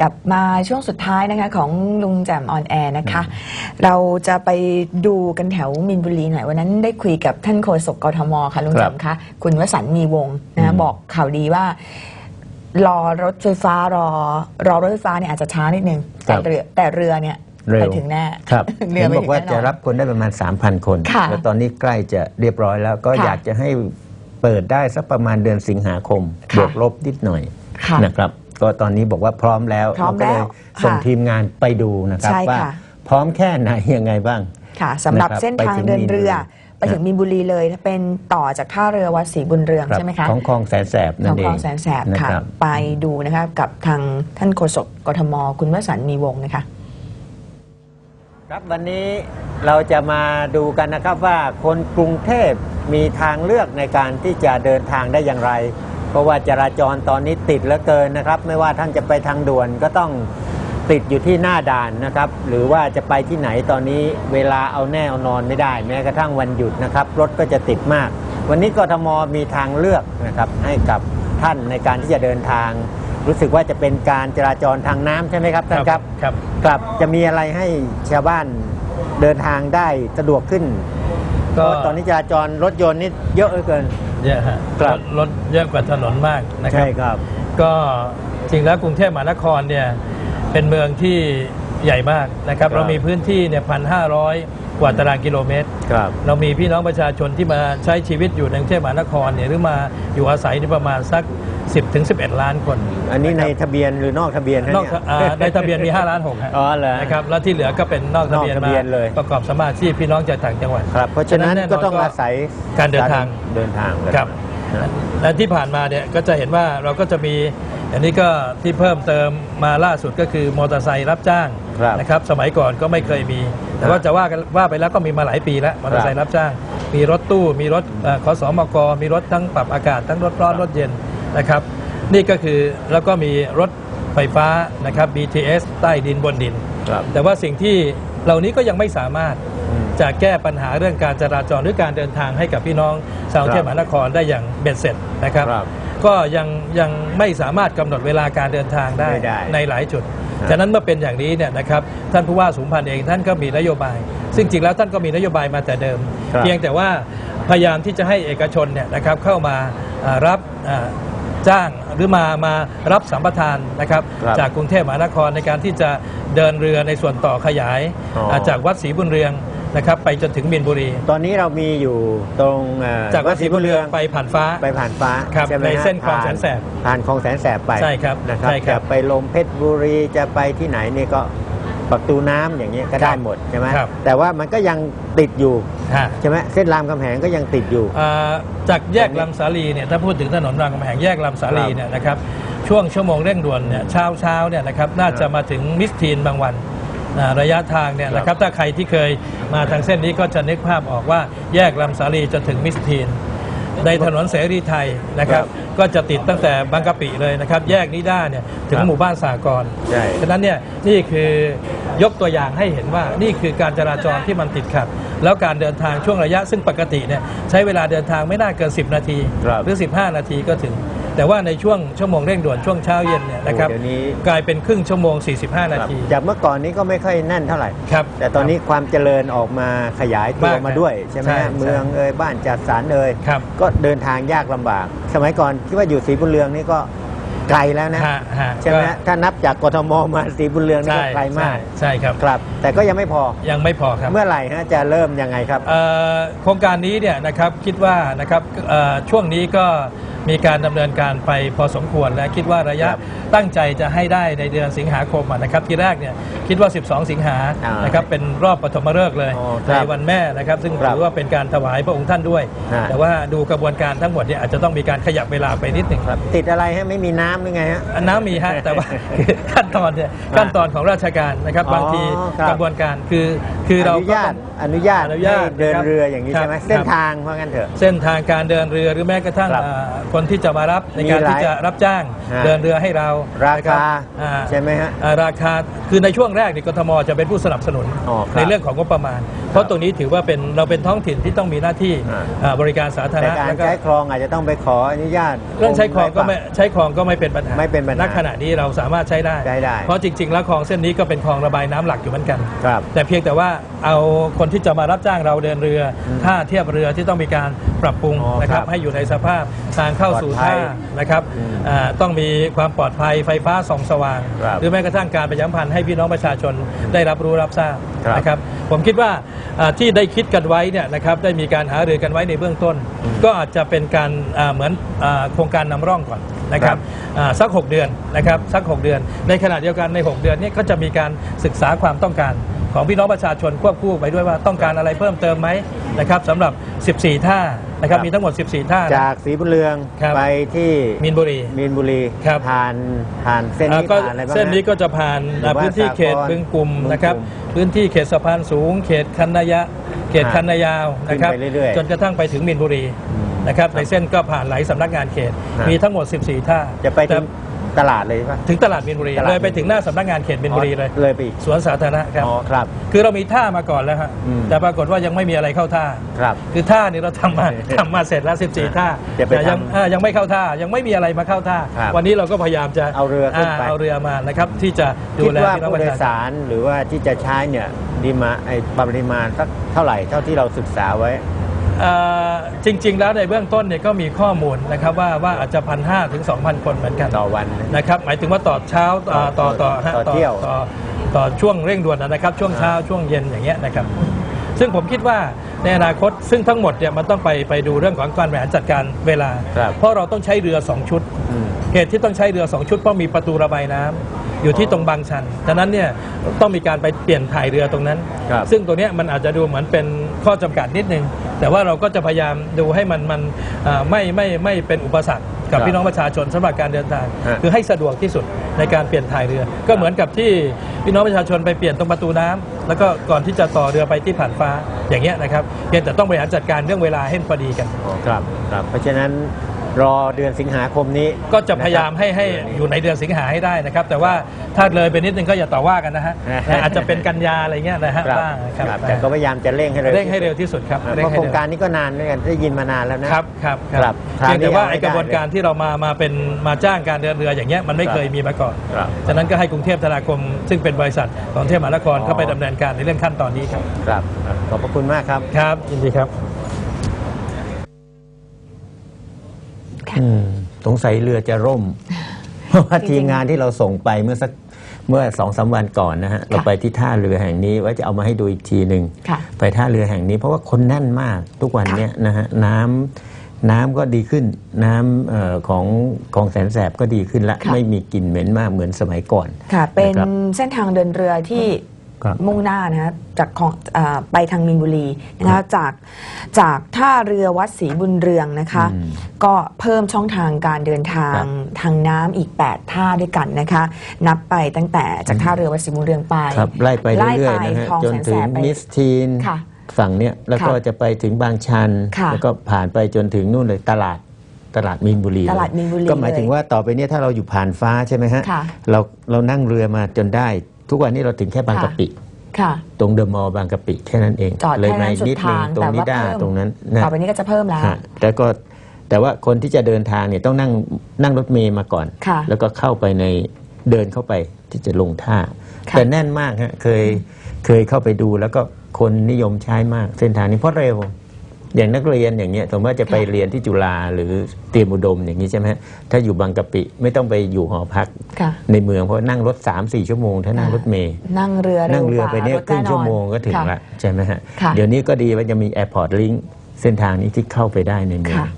กลับมาช่วงสุดท้ายนะคะของลุงแจ่มออนแอร์นะคะ เราจะไปดูกันแถวมินบุรีหน่อย วันนั้นได้คุยกับท่านโฆษกกทมค่ะลุงครัแจ่บมคะคุณวสันต์มีวงศ์นะอืคะมบอกข่าวดีว่ารอรถไฟฟ้ารอ รอรถไฟฟ้าเนี่ยอาจจะช้านิดนึงแต่เรือแต่เรือเนี่ยเร็วไปถึงแน่ครับเรือเห็นไปบอกถึงว่าแน่นจะอนรับคนได้ประมาณ 3,000 คนค่ะแล้วตอนนี้ใกล้จะเรียบร้อยแล้วก็ค่ะอยากจะให้เปิดได้สักประมาณเดือนสิงหาคมค่ะบวกลบนิดหน่อยค่ะนะครับ ก็ตอนนี้บอกว่าพร้อมแล้วพร้อมเาก็เลยแล้วส่งค่ะทีมงานไปดูนะครับ ใช่ว่าค่ะ พร้อมแค่ไหนยังไงบ้าง ค่ะสำหรับนะครับเส้นทางไปถึงเดินมีนบุรีเรือ ไปถึงมีนบุรีเลยเป็นต่อจากท่าเรือวัดศรีบุญเรืองครับใช่ไหมคะของคลองแสนแสบขนั่องนเอคลองงแสนแสบนะค่ะครับ ไปดูนะคะกับทางท่านโฆษกกทม คุณวสันต์มีวงศ์นะคะ ครับวันนี้เราจะมาดูกันนะครับว่าคนกรุงเทพมีทางเลือกในการที่จะเดินทางได้อย่างไร เพราะว่าจราจรตอนนี้ติดเหลือเกินนะครับ ไม่ว่าท่านจะไปทางด่วนก็ต้องติดอยู่ที่หน้าด่านนะครับ หรือว่าจะไปที่ไหนตอนนี้เวลาเอาแน่เอานอนไม่ได้ แม้กระทั่งวันหยุดนะครับ รถก็จะติดมาก วันนี้กทมมีทางเลือกนะครับให้กับท่านในการที่จะเดินทาง รู้สึกว่าจะเป็นการจราจรทางน้ำใช่ไหมครับท่านครับครับครับจะมีอะไรให้ชาวบ้านเดินทางได้สะดวกขึ้นเพก็ราะตอนนี้จราจรรถยนต์นี่เยอะเหลือเกิน เยอะฮะครับรถรถเยอะกว่าถนนมากนะครัใช่บ ครับ ก็จริงแล้วกรุงเทพมหานครเนี่ยเป็นเมืองที่ใหญ่มากนะครับ ครับ เรามีพื้นที่เนี่ยพันห้าร้อยกว่าตารางกิโลเมตร ครับ เรามีพี่น้องประชาชนที่มาใช้ชีวิตอยู่ในกรุงเทพมหานครเนี่ยหรือมาอยู่อาศัยนี่ประมาณสัก 10ถึง11 ล้านคนอันนี้ในทะเบียนหรือนอกทะเบียนฮะนอกเนี่ยอ่าในทะเบียนมี 5 ล้าน6ฮะอ๋อเหรอนะครับแล้วที่เหลือก็เป็นนอกทะเบียนนอกทะมาเบียนเลย ประกอบสมาชิกพี่น้องจากต่างจังหวัด ครับ เพราะฉะนั้นฉะนั้นก็ต้องแน่นอนอาศัยการเดินทาง เดินทางกัน ครับนะและที่ผ่านมาเนี่ยก็จะเห็นว่าเราก็จะมี อันนี้ก็ที่เพิ่มเติมมาล่าสุดก็คือมอเตอร์ไซค์รับจ้างครับนะครับสมัยก่อนก็ไม่เคยมี แต่ว่าจะว่ากันว่าไปแล้วก็มีมาหลายปีแล้วมอเตอร์ไซค์รับจ้าง มีรถตู้มีรถเอ่อขอสมกมีรถทั้งปรับอากาศทั้งรถร้อนรถเย็นนะครับนี่ก็คือแล้วก็มีรถไฟฟ้านะครับ BTS ใต้ดินบนดินครับแต่ว่าสิ่งที่เหล่านี้ก็ยังไม่สามารถอืมจะแก้ปัญหาเรื่องการจราจรหรือการเดินทางให้กับพี่น้องชาวกรุงเทพมหานครได้อย่างเบ็ดเสร็จนะครับครับ ก็ยังยังไม่สามารถกำหนดเวลาการเดินทางได้ไม่ได้ในหลายจุด ครับ ฉะนั้นเมื่อเป็นอย่างนี้เนี่ยนะครับท่านผู้ว่าสุมพันธ์เองท่านก็มีนโยบาย ซึ่งจริงแล้วท่านก็มีนโยบายมาแต่เดิม ครับเพียงแต่ว่าพยายามที่จะให้เอกชนเนี่ยนะครับเข้ามาอ่ารับอ่าจ้างหรือมามารับสัมปทานนะครับครับจากกรุงเทพมหานครในการที่จะเดินเรือในส่วนต่อขยายอ๋ออ่าจากวัดศรีบุญเรือง นะครับไปจนถึงมีนบุรี ตอนนี้เรามีอยู่ตรงเอ่อจากวัดศรีบุญเรืองไปผ่านฟ้า ไปผ่านฟ้าครับใช่ไหมในฮะเส้นคลองแสนแสบผ่านผ่านคลองแสนแสบไปใช่ครับนะครับใช่ครับจะไปลงเพชรบุรีจะไปที่ไหนนี่ก็ประตูน้ำอย่างเงี้ยก็ได้ครับหมดใช่ไหมครับ แต่ว่ามันก็ยังติดอยู่ฮะใช่ไหมเส้นรามคำแหงก็ยังติดอยู่ อ่าจากแยกลำสาลีเนี่ยถ้าพูดถึงถนนรามคำแหงแยกลำสาลีเนี่ยนะครับช่วงชั่วโมงเร่งด่วนเนี่ยเช้าเช้าเนี่ยนะครับน่าจะมาถึงมิสทีนบางวันอ่าระยะทางเนี่ยนะครับถ้าใครที่เคย มาทางเส้นนี้ก็จะนึกภาพออกว่าแยกลำสาลีจนถึงมิสทีน ในถนนเสรีไทยนะครับครับก็จะติดตั้งแต่บางกะปิเลยนะครับ แยกนิด้าเนี่ยถึงครับหมู่บ้านสากรณ์ใช่ ฉะนั้นเนี่ยนี่คือยกตัวอย่างให้เห็นว่านี่คือการจราจรที่มันติดขัด แล้วการเดินทางช่วงระยะซึ่งปกติเนี่ยใช้เวลาเดินทางไม่น่าเกิน 10 นาที ครับ หรือ 15 นาทีก็ถึง แต่ว่าในช่วงชั่วโมงเร่งด่วนช่วงเช้าเย็นเนี่ยนะครับโอ้เดี๋ยวนี้ กลายเป็นครึ่งชั่วโมง 45 นาครับที จากเมื่อก่อนนี้ก็ไม่ค่อยแน่นเท่าไหร่ ครับแต่ตอนนี้ความเจริญออกมาขยายตัวมากมาด้วย ใช่ไหมใช่ฮะเมืองเอ่ยบ้านจัดสรรเอ่ยครับ ก็เดินทางยากลำบาก สมัยก่อนคิดว่าอยู่ศรีบุญเรืองนี่ก็ไกลแล้วนะฮะฮะใช่ไหมฮะถ้านับจากกทมมาศรีบุญเรืองนี่ใช่ก็ไกลมากใช่ใช่ครับ ครับ แต่ก็ยังไม่พอยังไม่พอครับ เมื่อไหร่ฮะจะเริ่มยังไงครับ เอ่อโครงการนี้เนี่ยนะครับคิดว่านะครับเอ่อช่วงนี้ก็มีการดำเนินการไปพอสมควรและคิดว่าระยะครับตั้งใจจะให้ได้ในเดือนสิงหาคมอะนะครับที่แรกเนี่ยคิดว่า 12 สิงหาอ่านนะครับเป็นรอบปฐมฤกษ์เลยอ๋อคในรับวันแม่นะครับ ซึ่งครับถือว่าเป็นการถวายพระองค์ท่านด้วย ฮะ แต่ว่าดูกระบวนการทั้งหมดเนี่ยอาจจะต้องมีการขยับเวลาไปนิดหนึ่งครับ ติดอะไรฮะไม่มีน้ำหรือไงฮะ อันน้ำมีฮะ แต่ว่า คือขั้นตอนเนี่ยขั้นตอนของราชการนะครับอ๋อบางทีครับ กระบวนการคือคือเราอนุก็ญาต้ตอง อนุญาตอนุญาตให้เดินนะครับเรืออย่างนี้ใช่ไหมครับ เส้นทางเพราะงั้นเถอะ เส้นทางการเดินเรือหรือแม้กระทั่งครับอ่าคนที่จะมารับในการมีหลายที่จะรับจ้างฮะ เดินเรือให้เราราคาอ่า ใช่ไหมฮะ อ่าราคาคือในช่วงแรกนี่กทมจะเป็นผู้สนับสนุนอ๋อครับในเรื่องของงบประมาณ เพราะตรงนี้ถือว่าเป็นเราเป็นท้องถิ่นที่ต้องมีหน้าที่อ่า อ่าบริการสาธารแต่ณะการแล้วก็ใช้คลองอาจจะต้องไปขออนุญาตเรื่องใช้คลองก็ไม่รใช้คลองก็ไม่เป็นปัญหาไม่เป็นปัญหาณขณะนี้เราสามารถใช้ได้ ใช้ได้ เพราะจริง ๆ แล้วคลองเส้นนี้ก็เป็นคลองระบายน้ำหลักอยู่เหมือนกัน ครับ แต่เพียงแต่ว่าเอาคนที่จะมารับจ้างเราเดินเรืออท่าเทียบเรือที่ต้องมีการปรับปรุงอ๋อนะครับครับให้อยู่ในสภาพทางเข้าสู่ปลอดภัท่ายนะครับอืมอ่าต้องมีความปลอดภัยไฟฟ้าส่องสว่างครับหรือแม้กระทั่งการประชาสัมพันธ์ให้พี่น้องประชาชนได้รับรู้รับทราบครับนะครับผมคิดว่าอ่าที่ได้คิดกันไว้เนี่ยนะครับได้มีการหารือกันไว้ในเบื้องต้น ก็อาจจะเป็นการอ่าเหมือนอาโครงการนำร่องก่อนนะครับอ่าสัก 6 เดือนนะครับสัก 6 เดือน ในขณะเดียวกันใน 6 เดือนเนี้ก็จะมีการศึกษาความต้องการของพี่น้องประชาชนควบคู่ไปด้วยว่าต้องการอะไรเพิ่มเติมไหมนะครับสำหรับ 14 ท่า นะครับครับมีทั้งหมด 14 ท่านะจากศรีบุญเรืองครับไปที่มีนบุรีมีนบุรีครับ ผ่านผ่านเส้นอ่านี้ก็ผ่านอะไรบ้างเส้นนี้ฮะก็จะผ่านอ่าหมู่บ้านพื้นที่เขตสากลบึงกลุ่มบึงกลุ่มนะครับพื้นที่เขตสะพานสูง เขตคันนายะ เขตฮะคันนายาวนะครับขึ้นไปเรื่อยๆจนกระทั่งไปถึงมีนบุรีอืมนะครับ ในเส้นก็ผ่านหลายสำนักงานเขต ฮะมีทั้งหมด 14 ท่าจะไปถึงแต่ ตลาดเลยป่ะ ถึงตลาดมีนบุรีตลาด เลยไปถึงหน้าสำนักงานเขตมีนบุรีเลย เลยไปอีกสวนสาธารณะครับ อ๋อครับ คือเรามีท่ามาก่อนแล้วฮะอืม แต่ปรากฏว่ายังไม่มีอะไรเข้าท่า ครับ คือท่านี่เราทำมา ทำมาเสร็จแล้ว 14 ท่าจะไปแต่ยังทำอ่ายังไม่เข้าท่ายังไม่มีอะไรมาเข้าท่า ครับวันนี้เราก็พยายามจะเอาเรือขึ้นไปเอาเรือมานะครับที่จะดูคิดแลว่าพี่น้องผู้ประโดยชาชนสารหรือว่าที่จะใช้เนี่ยดีมาไอ้ปริมาณสักเท่าไหร่เท่าที่เราศึกษาไว้ เอ่อจริง ๆ แล้วในเบื้องต้นเนี่ยก็มีข้อมูลนะครับว่าว่าอาจจะพันห้าถึง2,000คนเหมือนกันต่อวันนะนะครับหมายถึงว่าต่อเช้าต่อต่อต่อฮะต่อเที่ยว ต่อต่อช่วงเร่งด่วนนะครับ ช่วงเช้าช่วงเย็นอย่างเงี้ยนะครับ ซึ่งผมคิดว่าในอนาคตซึ่งทั้งหมดเนี่ยมันต้องไปไปดูเรื่องของการบริหารจัดการเวลา ครับเพราะเราต้องใช้เรือ2ชุด อืม เหตุที่ต้องใช้เรือ2ชุดเพราะมีประตูระบายน้ำอยู่ที่ตรงบางชันฉะนั้นเนี่ยต้องมีการไปเปลี่ยนถ่ายเรือตรงนั้น ครับ ซึ่งตัวเนี้ยมันอาจจะดูเหมือนเป็น ข้อจำกัดนิดนึง แต่ว่าเราก็จะพยายามดูให้มันมันอ่าไม่ไม่ไม่เป็นอุปสรรคกับครับพี่น้องประชาชนสำหรับการเดินทาง ฮะคือให้สะดวกที่สุดในการเปลี่ยนถ่ายเรือ ก็เหมือนกับที่พี่น้องประชาชนไปเปลี่ยนตรงประตูน้ำแล้วก็ก่อนที่จะต่อเรือไปที่ผ่านฟ้าอย่างเงี้ยนะครับเพียงแต่ต้องบริหารจัดการเรื่องเวลาให้พอดีกันอ๋อครับครับ เพราะฉะนั้น รอเดือนสิงหาคมนี้ก็จะพยายามนให้ให้อยู่ในเดือนสิงหาให้ได้นะครับ แต่ว่าถ้าเลยไปนิดนึงก็อย่าต่อว่ากันนะฮะครับอาจจะเป็นกันยาอะไรเงี้ยนะฮะครับบ้างนะครับครับแต่ก็พยายามจะเร่งให้เร็วเร่งให้เร็วที่สุดครับอ่าเพเร่งราะให้โครงเร็วการนี้ก็นานด้วยกันได้ยินมานานแล้วนะ ครับครับครับเพียงแต่ว่าคราวนี้ไอ้กระบวนการที่เรามามาเป็นมาจ้างการเดินเรืออย่างเงี้ยมันไม่ครับเคยมีมาก่อนครับ ฉะนั้นก็ให้กรุงเทพธนาคม ซึ่งเป็นบริษัทของเทพมหานครอ๋อเข้าไปดำเนินการในเรื่องขั้นตอนนี้ครับ ครับขอบพระคุณมากครับ ครับยินดีครับ อืมสงสัยเรือจะร่ม เพราะว่าจริงๆทีมงานที่เราส่งไปเมื่อสักเมื่อสองสามวันก่อนนะฮะเราไปที่ท่าเรือแห่งนี้ว่าจะเอามาให้ดูอีกทีหนึ่งค่ะไปท่าเรือแห่งนี้ เพราะว่าคนแน่นมากทุกวันเนี้ยนะฮะน้ำน้ำก็ดีขึ้น น้ำเออของของแสนแสบก็ดีขึ้นละค่ะ ไม่มีกลิ่นเหม็นมากเหมือนสมัยก่อนค่ะ เป็นนะครับ เส้นทางเดินเรือที่ ครับมุ่งหน้านะฮะจากของอ่าไปทางมีนบุรีนะคะจากจากท่าเรือวัดศรีบุญเรืองนะคะ อืม ก็เพิ่มช่องทางการเดินทางครับทางน้ำอีก 8 ท่าด้วยกันนะคะ นับไปตั้งแต่จากท่าเรือวัดศรีบุญเรืองไปครับไล่ไปไล่เรื่อยไปๆนะฮะคลองจนแสนถึแสงบไป มิสทีนค่ะฝั่งเนี้ยแล้วก็ค่ะจะไปถึงบางชัน ค่ะแล้วก็ผ่านไปจนถึงนู่นเลยตลาดตลาดมีนบุรีตลาดมีนบุรีก็หมายถึงเลยว่าต่อไปเนี้ถ้าเราอยู่ผ่านฟ้าใช่ไหมฮะค่ะ เราเรานั่งเรือมาจนได้ ทุกวันนี้เราถึงแค่บางค่ะกะปิ ค่ะ ตรงเดอะมอลล์บางกะปิแค่นั้นเองจอดเลยแค่มานั้นอีกสุนิดดนึงทางตรงแต่นิว่าด้าเพิ่มตรงนั้นนะต่อไปนี้ก็จะเพิ่มแล้ว ฮะแต่ก็แต่ว่าคนที่จะเดินทางเนี่ยต้องนั่งนั่งรถเมย์มาก่อน ค่ะแล้วก็เข้าไปในเดินเข้าไปที่จะลงท่า ค่ะ แต่แน่นมากฮะเคยเคยเข้าไปดูแล้วก็คนนิยมใช้มากเส้นทางนี้เพราะเร็ว อย่างนักเรียนอย่างเงี้ยสมมติว่าจะไปเรียนที่จุฬาหรือเตรียมอุดมอย่างนี้ใช่ไหมฮะถ้าอยู่บางกะปิไม่ต้องไปอยู่หอพัก ค่ะในเมืองเพราะนั่งรถ 3 4 ชั่วโมง ถ้านั่งรถเมย์นั่งเรือนั่งเรือไปเนี่ยวกาครึ่งแอชั่วโมงก็ถึงค่ะละใช่ไหมฮะค่ะ เดี๋ยวนี้ก็ดีว่าจะมีแอร์พอร์ตลิงเส้นทางนี้ที่เข้าไปได้ในเมือง ค่ะ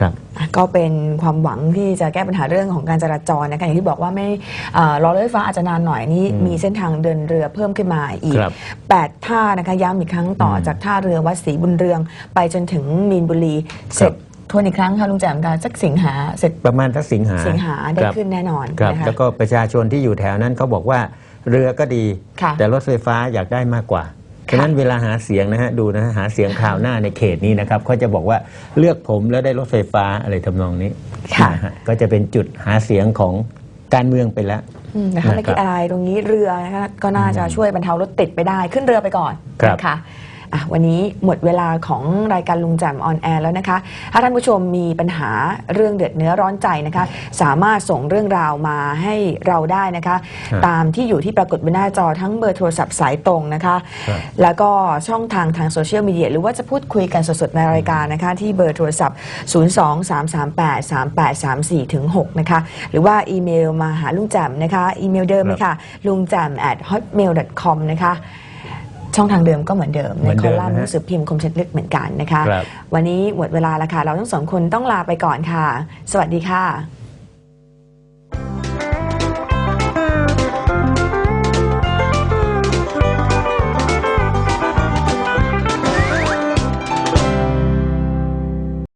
ครับอะก็เป็นความหวังที่จะแก้ปัญหาเรื่องของการจราจรนะคะอย่างที่บอกว่าไม่เอ่อรอรถไฟฟ้าอาจจะนานหน่อยนี่อืมมีเส้นทางเดินเรือเพิ่มขึ้นมาอีกครับ8ท่านะคะย้ำอีกครั้งต่ออมจากท่าเรือวัดศรีบุญเรือง ไปจนถึงมีนบุรีเสร็จทวนอีกครั้งค่ะลุงแจ่มค่ะสักสิงหาเสร็จประมาณทักสิงหาสิงหาได้ครับขึ้นแน่นอนครับนะคะแล้วก็ประชาชนที่อยู่แถวนั้นเขาบอกว่าเรือก็ดีค่ะแต่รถไฟฟ้าอยากได้มากกว่า ฉะนั้นเวลาหาเสียงนะฮะดูนะฮะหาเสียงข่าวหน้าในเขตนี้นะครับเขาจะบอกว่าเลือกผมแล้วได้รถไฟฟ้าอะไรทำนองนี้ค่ะนะฮะก็จะเป็นจุดหาเสียงของการเมืองไปแล้วอืมนะคะไม่นะครับคิดอะไรตรงนี้เรือนะคะก็น่าจะช่วยบรรเทารถติดไปได้ขึ้นเรือไปก่อนครับนะคะ อะวันนี้หมดเวลาของรายการลุงแจมออนแอร์แล้วนะคะ ถ้าท่านผู้ชมมีปัญหาเรื่องเดือดเนื้อร้อนใจนะคะ สามารถส่งเรื่องราวมาให้เราได้นะคะครับตามที่อยู่ที่ปรากฏบนหน้าจอทั้งเบอร์โทรศัพท์สายตรงนะคะครับแล้วก็ช่องทางทางโซเชียลมีเดียหรือว่าจะพูดคุยกันสดๆในรายการนะคะ ที่เบอร์โทรศัพท์ 023383834ถึง6นะคะ หรือว่าอีเมลมาหาลุงแจมนะคะ อีเมลเดิมเลยค่ะลุงแจม at hotmail com นะคะ ช่องทางเดิมก็เหมือนเดิมเหมืในอนคเดิอมลัมน์นะหฮะนังสือพิมพ์คมชัดลึกเหมือนกันนะคะครับวันนี้หมดเวลาแล้วค่ะ เราทั้งสองคนต้องลาไปก่อนค่ะ สวัสดีค่ะ